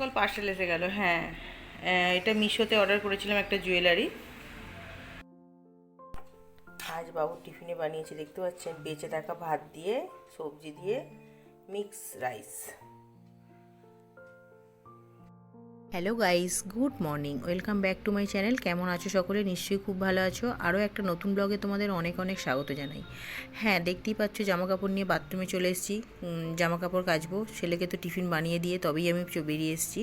সকাল পার্সেল এসে গেল হ্যাঁ। এটা মিশোতে অর্ডার করেছিলাম একটা জুয়েলারি আজ বাবু টিফিনে বানিয়েছি, দেখতে পাচ্ছেন? বেঁচে থাকা ভাত দিয়ে, সবজি দিয়ে mix rice hello guys good morning welcome back to my channel কেমন আছো সকলে? নিশ্চয়ই খুব ভালো আছো। আরও একটা নতুন ব্লগে তোমাদের অনেক অনেক স্বাগত জানাই। হ্যাঁ দেখতেই পাচ্ছ জামা কাপড় নিয়ে বাথরুমে চলে এসেছি। উম, জামা কাপড় কাচবো। ছেলেকে তো টিফিন বানিয়ে দিয়ে তবেই আমি বেরিয়ে এসেছি।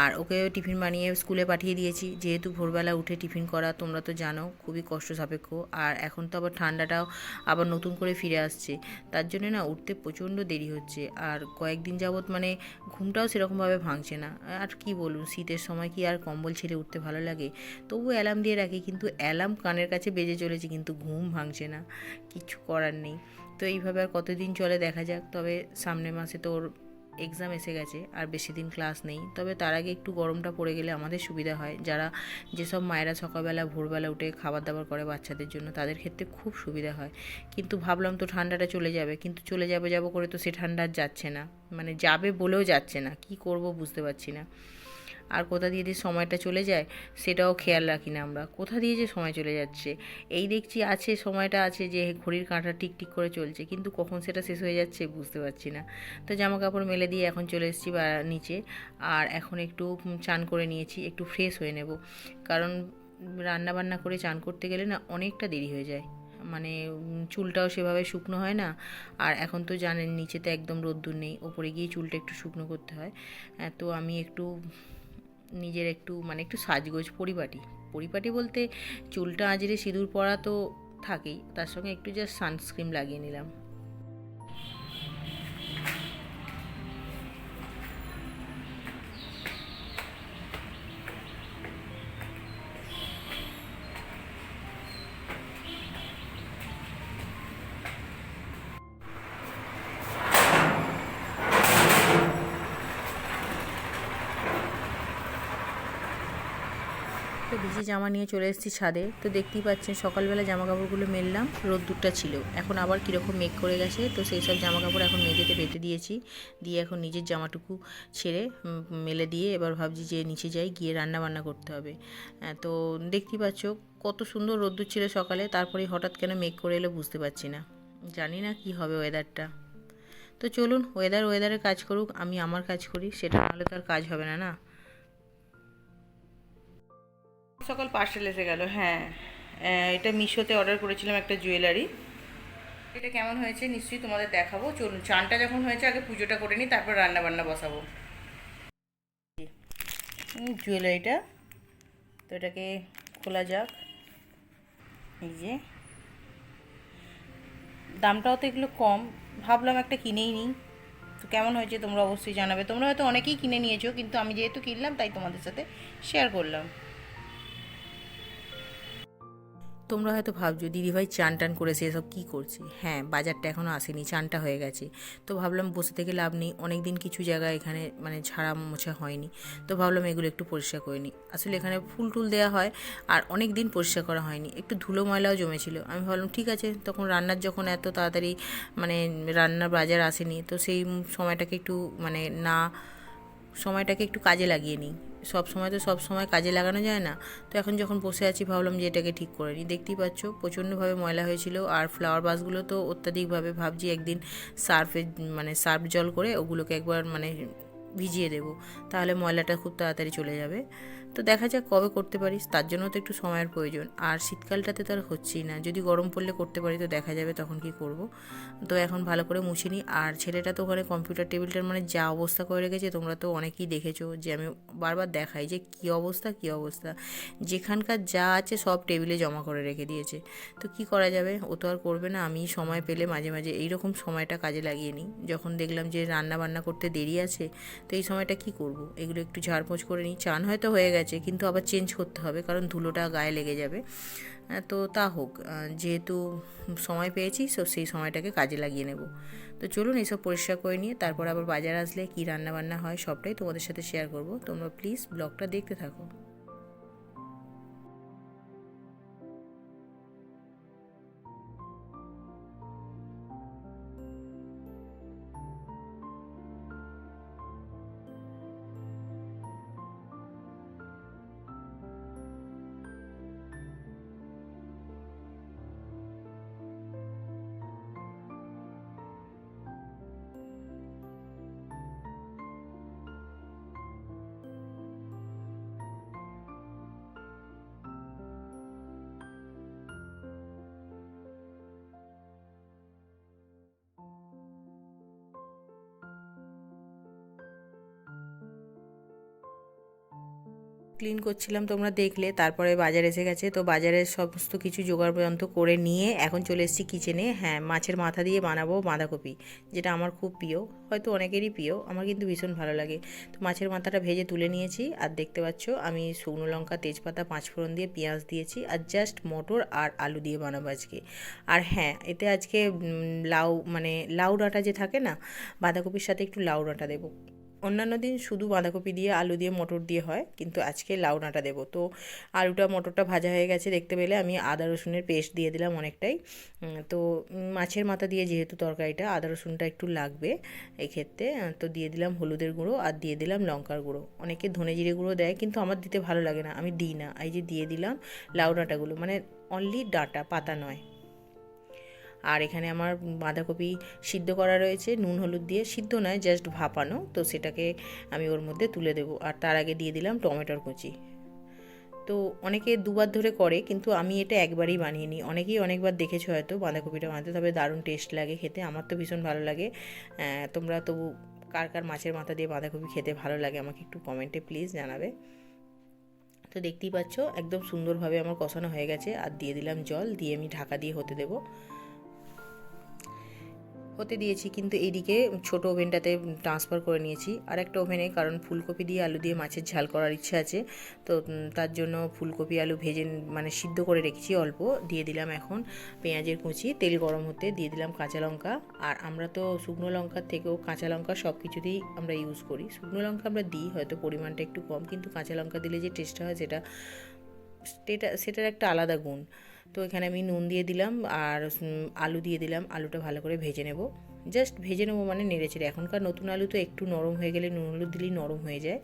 আর ওকে টিফিন বানিয়ে স্কুলে পাঠিয়ে দিয়েছি। যেহেতু ভোরবেলা উঠে টিফিন করা তোমরা তো জানো খুবই কষ্ট সাপেক্ষ আর এখন তো আবার ঠান্ডাটাও আবার নতুন করে ফিরে আসছে। তার জন্য না উঠতে প্রচণ্ড দেরি হচ্ছে। আর কয়েকদিন যাবৎ মানে ঘুমটাও সেরকমভাবে ভাঙছে না। আর কি বলুন, শীতের সময় কি আর কম্বল ছেড়ে উঠতে ভালো লাগে? তবু অ্যালার্ম দিয়ে রাখি, কিন্তু অ্যালার্ম কানের কাছে বেজে চলেছে, কিন্তু ঘুম ভাঙছে না। কিছু করার নেই। তো এইভাবে আর কতদিন চলে দেখা যাক, তবে সামনের মাসে তো ওর এক্সাম এসে গেছে, আর বেশি দিন ক্লাস নেই। তবে তার আগে একটু গরমটা পড়ে গেলে আমাদের সুবিধা হয়। যারা যেসব মায়েরা সকালবেলা, ভোরবেলা উঠে খাবার দাবার করে বাচ্চাদের জন্য, তাদের ক্ষেত্রে খুব সুবিধা হয়। কিন্তু ভাবলাম তো ঠান্ডাটা চলে যাবে, কিন্তু চলে যাবে যাব করে তো সে ঠান্ডা যাচ্ছে না। মানে যাবে বলেও যাচ্ছে না, কি করব বুঝতে পারছি না। আর কোথা দিয়ে যে সময়টা চলে যায় সেটাও খেয়াল রাখি না আমরা। কোথা দিয়ে যে সময় চলে যাচ্ছে? এই দেখছি আছে সময়টা আছে যে ঘড়ির কাঁটা টিক টিক করে চলছে কিন্তু কখন সেটা শেষ হয়ে যাচ্ছে বুঝতে পারছি না। তো জামা কাপড় মেলে দিয়ে এখন চলে এসেছি বা নিচে আর এখন একটু চান করে নিয়েছি একটু ফ্রেশ হয়ে নেব। কারণ রান্না বান্না করে চান করতে গেলে না অনেকটা দেরি হয়ে যায়। মানে চুলটাও সেভাবে শুকনো হয় না আর এখন তো জানেন নিচেতে একদম রোদ্দুর নেই ওপরে গিয়ে চুলটা একটু শুকনো করতে হয়। আহ, তো আমি একটু নিজের একটু মানে একটু সাজগোজ পরিপাটি। পরিপাটি বলতে চুলটা আজরে সিঁদুর পরা তো থাকেই, তার সঙ্গে একটু জাস্ট সানস্ক্রিন লাগিয়ে নিলাম। তো ভিজে জামা নিয়ে চলে এসেছি ছাদে। তো দেখতেই পাচ্ছেন, সকালবেলা জামা কাপড়গুলো মেললাম, রোদ্দুরটা ছিল। এখন আবার কীরকম মেঘ করে গেছে, তো সেই সব জামা কাপড় এখন মেঝেতে পেতে দিয়েছি। দিয়ে এখন নিজের জামাটুকু ছেড়ে মেলে দিয়ে এবার ভাবছি যে নিচে যাই, গিয়ে রান্না বান্না করতে হবে। তো দেখতেই পাচ্ছ, কত সুন্দর রোদ্দুর ছিল সকালে, তারপরে হঠাৎ কেন মেঘ করে এলো বুঝতে পারছি না। জানি না কি হবে ওয়েদারটা তো চলুন ওয়েদার ওয়েদারে কাজ করুক, আমি আমার কাজ করি, সেটা নাহলে তো আর কাজ হবে না না? সকাল পার্সেল এসে গেল হ্যাঁ। এটা মিশোতে অর্ডার করেছিলাম একটা জুয়েলারি এটা কেমন হয়েছে নিশ্চয়ই তোমাদের দেখাবো। চলুন, চানটা যখন হয়েছে, আগে পুজোটা করে নিই, তারপর রান্না বান্না বসাবো জুয়েলারিটা তো এটাকে খোলা যাক। এই যে। দামটাও তো এগুলো কম। ভাবলাম একটা কিনেই নিই। তো কেমন হয়েছে তোমরা অবশ্যই জানাবে। তোমরা হয়তো অনেকেই কিনে নিয়েছো, কিন্তু আমি যেহেতু কিনলাম, তাই তোমাদের সাথে শেয়ার করলাম। তোমরা হয়তো ভাবছ দিদিভাই চান টান করেছে, এসব কী করছে? হ্যাঁ বাজারটা এখনও আসেনি, চানটা হয়ে গেছে। তো ভাবলাম বসে থেকে লাভ নেই অনেক দিন কিছু জায়গায় এখানে মানে ঝাড়া মোছা হয়নি। তো ভাবলাম এগুলো একটু পরিষ্কার করে নিই। আসলে এখানে ফুল টুল দেওয়া হয় আর অনেক দিন পরিষ্কার করা হয়নি। একটু ধুলো ময়লাও জমেছিল। আমি ভাবলাম, ঠিক আছে। তখন রান্নার যখন এত তাড়াতাড়ি মানে রান্নার বাজার আসেনি, তো সেই সময়টাকে একটু মানে না, সময়টাকে একটু কাজে লাগিয়ে নিই। সব সময় তো সব সময় কাজে লাগানো যায় না। তো এখন যখন বসে আছি, ভাবলাম যে এটাকে ঠিক করে নিই। দেখতেই পাচ্ছ, প্রচণ্ডভাবে ময়লা হয়েছিল। আর ফ্লাওয়ার বাসগুলো তো অত্যাধিকভাবে ভাবছি একদিন সার্ফে মানে সার্ফ জল করে ওগুলোকে একবার মানে ভিজিয়ে দেবো। তাহলে ময়লাটা খুব তাড়াতাড়ি চলে যাবে। তো দেখা যাক কবে করতে পারিস। তার জন্য তো একটু সময়ের প্রয়োজন। আর শীতকালটাতে তো আর হচ্ছেই না। যদি গরম পড়লে করতে পারি তো দেখা যাবে তখন কি করব। তো এখন ভালো করে মুছে নিই আর ছেলেটা তো ওখানে কম্পিউটার টেবিলটার মানে যা অবস্থা করে রেখেছে তোমরা তো অনেকেই দেখেছ যে আমি বারবার দেখাই যে কী অবস্থা কী অবস্থা। যেখানকার যা আছে সব টেবিলে জমা করে রেখে দিয়েছে। তো কি করা যাবে? ও তো আর করবে না। আমি সময় পেলে মাঝে মাঝে এইরকম সময়টা কাজে লাগিয়ে নিই। যখন দেখলাম যে রান্না বান্না করতে দেরি আছে, তো এই সময়টা কি করব? এগুলো একটু ঝাড়পোছ করে নিই। চান হয়তো হয়ে গেছে। কিন্তু আবার চেঞ্জ করতে হবে, কারণ ধুলোটা গায়ে লেগে যাবে। তো তা হোক যেহেতু সময় পেয়েছি সো সেই সময়টাকে কাজে লাগিয়ে নেব। তো চলুন এইসব পরিষ্কার করে নিয়ে, তারপর আবার বাজার আসলে কী রান্নাবান্না হয় সবটাই তোমাদের সাথে শেয়ার করব। তোমরা প্লিজ ব্লগটা দেখতে থাকো। ক্লিন করছিলাম, তোমরা দেখলে। তারপরে বাজার এসে গেছে, তো বাজারের সমস্ত কিছু জোগাড় পর্যন্ত করে নিয়ে এখন চলে এসেছি কিচেনে হ্যাঁ মাছের মাথা দিয়ে বানাবো বাঁধাকপি, যেটা আমার খুব প্রিয়। হয়তো অনেকেরই প্রিয়, আমার কিন্তু ভীষণ ভালো লাগে। তো মাছের মাথাটা ভেজে তুলে নিয়েছি, আর দেখতে পাচ্ছ, আমি শুকনো লঙ্কা, তেজপাতা, পাঁচফোড়ন দিয়ে পেঁয়াজ দিয়েছি, আর জাস্ট মটর আর আলু দিয়ে বানাবো আজকে। আর হ্যাঁ এতে আজকে লাউ মানে লাউ ডাঁটা যে থাকে না, বাঁধাকপির সাথে একটু লাউ ডাঁটা দেবো। অন্যান্য দিন শুধু বাঁধাকপি দিয়ে, আলু দিয়ে, মটর দিয়ে হয়, কিন্তু আজকে লাউ ডাঁটা দেবো। তো আলুটা, মটরটা ভাজা হয়ে গেছে দেখতে পেলে আমি আদা, রসুনের পেস্ট দিয়ে দিলাম অনেকটাই। তো মাছের মাথা দিয়ে যেহেতু তরকারিটা, আদা, রসুনটা একটু লাগবে এক্ষেত্রে, তো দিয়ে দিলাম হলুদের গুঁড়ো আর দিয়ে দিলাম লঙ্কার গুঁড়ো। অনেকে ধনে জিরে গুঁড়ো দেয়, কিন্তু আমার দিতে ভালো লাগে না, আমি দিই না। এই যে দিয়ে দিলাম লাউ ডাঁটাগুলো মানে অনলি ডাঁটা, পাতা নয়। আর এখানে আমার বাঁধাকপি সিদ্ধ করা রয়েছে, নুন, হলুদ দিয়ে। সিদ্ধ নয় জাস্ট ভাপানো। তো সেটাকে আমি ওর মধ্যে তুলে দেবো। আর তার আগে দিয়ে দিলাম টমেটোর কুচি। তো অনেকে দুবার ধরে করে, কিন্তু আমি এটা একবারই বানিয়ে নিই অনেকেই অনেকবার দেখেছ হয়তো বাঁধাকপিটা বানাতে, তবে দারুণ টেস্ট লাগে খেতে। আমার তো ভীষণ ভালো লাগে। তোমরা তবু কার কার মাছের মাথা দিয়ে বাঁধাকপি খেতে ভালো লাগে আমাকে একটু কমেন্টে প্লিজ জানাবে। তো দেখতেই পাচ্ছ, একদম সুন্দরভাবে আমার কষানো হয়ে গেছে। আর দিয়ে দিলাম জল, দিয়ে আমি ঢাকা দিয়ে হতে দেবো। হতে দিয়েছি, কিন্তু এইদিকে ছোট ওভেনটাতে ট্রান্সফার করে নিয়েছি। আর একটা ওভেনে কারণ ফুলকপি দিয়ে আলু দিয়ে মাছের ঝাল করার ইচ্ছে আছে, তো তার জন্য ফুলকপি আলু ভেজে মানে সিদ্ধ করে রেখেছি অল্প, দিয়ে দিলাম এখন পেঁয়াজের কুচি, তেল গরম হতে দিয়ে দিলাম কাঁচা লঙ্কা। আর আমরা তো শুকনো লঙ্কার থেকেও কাঁচা লঙ্কা সব কিছুতেই আমরা ইউজ করি। শুকনো লঙ্কা আমরা দিই, হয়তো পরিমাণটা একটু কম, কিন্তু কাঁচা লঙ্কা দিলে যে টেস্টটা হয় সেটা সেটা, সেটার একটা আলাদা গুণ। তো এখানে আমি নুন দিয়ে দিলাম আর আলু দিয়ে দিলাম। আলুটা ভালো করে ভেজে নেব। জাস্ট ভেজে নেব মানে নেড়েচেড়ে এখনকার নতুন আলু তো একটু নরম হয়ে গেলে নুন হলুদ দিলেই নরম হয়ে যায়।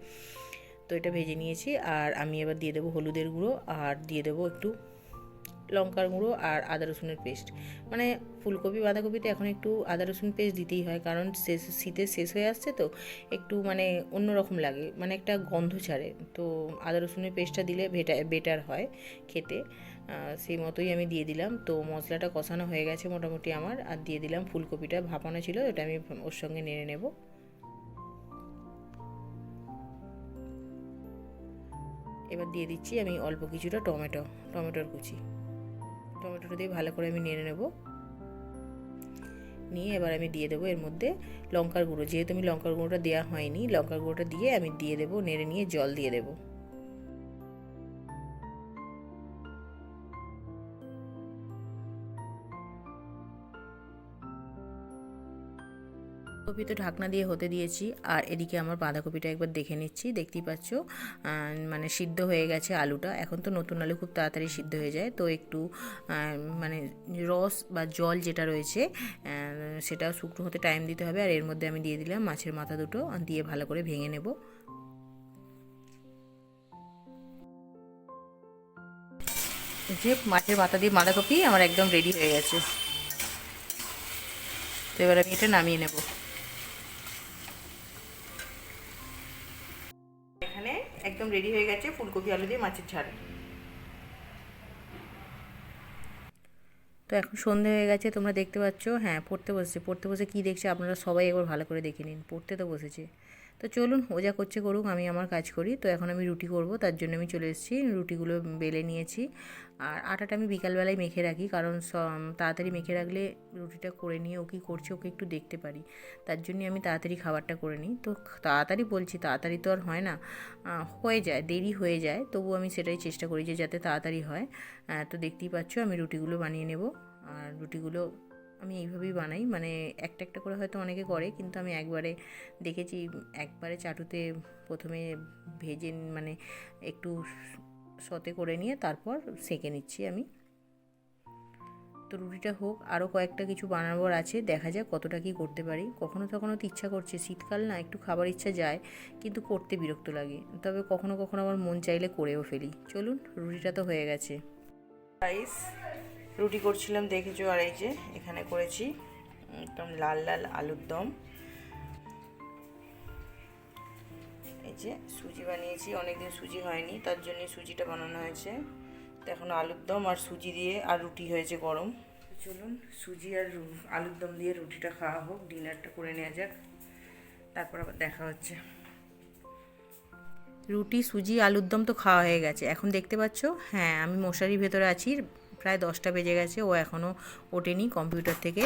তো এটা ভেজে নিয়েছি আর আমি এবার দিয়ে দেবো হলুদের গুঁড়ো আর দিয়ে দেবো একটু লঙ্কার গুঁড়ো আর আদা রসুনের পেস্ট। মানে ফুলকপি, বাঁধাকপিতে এখন একটু আদা রসুন পেস্ট দিতেই হয় কারণ শেষ, শীতে শেষ হয়ে আসছে তো একটু মানে অন্যরকম লাগে। মানে একটা গন্ধ ছাড়ে। তো আদা রসুনের পেস্টটা দিলে বেটার হয় খেতে। সেই মতোই আমি দিয়ে দিলাম। তো মশলাটা কষানো হয়ে গেছে মোটামুটি আমার। আর দিয়ে দিলাম ফুলকপিটা, ভাপানো ছিল ওটা আমি ওর সঙ্গে নেড়ে নেব। এবার দিয়ে দিচ্ছি আমি অল্প কিছুটা টমেটো, টমেটোর কুচি। টমেটোটা দিয়ে ভালো করে আমি নেড়ে নেব। নিয়ে এবার আমি দিয়ে দেবো এর মধ্যে লঙ্কার গুঁড়ো। যেহেতু আমি লঙ্কার গুঁড়োটা দেওয়া হয়নি, লঙ্কার গুঁড়োটা দিয়ে আমি দিয়ে দেবো, নেড়ে নিয়ে জল দিয়ে দেবো। কপি তো ঢাকনা দিয়ে হতে দিয়েছি আর এদিকে আমার বাঁধাকপিটা একবার দেখে নিচ্ছি, দেখতেই পাচ্ছ মানে সিদ্ধ হয়ে গেছে আলুটা। এখন তো নতুন আলু খুব তাড়াতাড়ি সিদ্ধ হয়ে যায়, তো একটু মানে রস বা জল যেটা রয়েছে সেটা শুকনো হতে টাইম দিতে হবে আর এর মধ্যে আমি দিয়ে দিলাম মাছের মাথা দুটো, দিয়ে ভালো করে ভেঙে নেব। যে মাছের মাথা দিয়ে বাঁধাকপি আমার একদম রেডি হয়ে গেছে। তো এবার আমি এটা নামিয়ে নেব। একদম রেডি হয়ে গেছে ফুলকপি, আলু দিয়ে মাছের ঝাল। তো এখন সন্ধে হয়ে গেছে, তোমরা দেখতে পাচ্ছ হ্যাঁ পড়তে বসেছে। পড়তে বসে কি দেখছে? আপনারা সবাই একবার ভালো করে দেখে নিন। পড়তে তো বসেছে। তো চলুন, ও যা করছে করুক, আমি আমার কাজ করি। তো এখন আমি রুটি করব, তার জন্য আমি চলে এসেছি। রুটিগুলো বেলে নিয়েছি। আর আটাটা আমি বিকালবেলায় মেখে রাখি, কারণ তাড়াতাড়ি মেখে রাখলে রুটিটা করে নিয়ে ও কী করছে, ওকে একটু দেখতে পারি। তার জন্যই আমি তাড়াতাড়ি খাবারটা করে নিই। তো তাড়াতাড়ি বলছি, তাড়াতাড়ি তো আর হয় না। হয়ে যায়, দেরি হয়ে যায়। তবু আমি সেটাই চেষ্টা করি যে যাতে তাড়াতাড়ি হয়। তো দেখতেই পাচ্ছ, আমি রুটিগুলো বানিয়ে নেব। আর রুটিগুলো আমি এইভাবেই বানাই। মানে একটা একটা করে হয়তো অনেকে করে, কিন্তু আমি একবারে দেখেছি একবারে চাটুতে প্রথমে ভেজে মানে একটু সতে করে নিয়ে তারপর সেঁকে নিচ্ছি আমি। তো রুটিটা হোক আরও কয়েকটা কিছু বানাবার আছে, দেখা যাক কতটা কি করতে পারি। কখনো কখনো তো ইচ্ছা করছে, শীতকাল না, একটু খাবার ইচ্ছা যায়, কিন্তু করতে বিরক্ত লাগে। তবে কখনো কখনো আমার মন চাইলে করেও ফেলি। চলুন, রুটিটা তো হয়ে গেছে। রুটি করছিলাম, দেখেছ? আর এই যে এখানে করেছি একদম লাল লাল আলুর দম। এই যে সুজি বানিয়েছি, অনেকদিন সুজি হয়নি, তার জন্য সুজিটা বানানো হয়েছে। তো এখন আলুর দম আর সুজি দিয়ে, আর রুটি হয়েছে গরম। চলুন, সুজি আর আলুর দম দিয়ে রুটিটা খাওয়া হোক, ডিনারটা করে নেওয়া যাক। তারপর আবার দেখা হচ্ছে। রুটি, সুজি, আলুর দম তো খাওয়া হয়ে গেছে। এখন দেখতে পাচ্ছ? হ্যাঁ আমি মশারির ভেতরে আছি। প্রায় দশটা বেজে গেছে, ও এখনও ওঠেনি কম্পিউটার থেকে।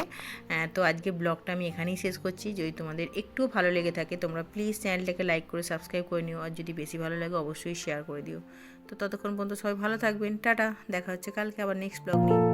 তো আজকে ব্লগটা আমি এখানেই শেষ করছি। যদি তোমাদের একটু ভালো লেগে থাকে, তোমরা প্লিজ চ্যানেলটাকে লাইক করে সাবস্ক্রাইব করে নিও। আর যদি বেশি ভালো লাগে, অবশ্যই শেয়ার করে দিও। তো ততক্ষণ পর্যন্ত সবাই ভালো থাকবেন। টাটা, দেখা হচ্ছে কালকে আবার নেক্সট ব্লগ নিয়ে।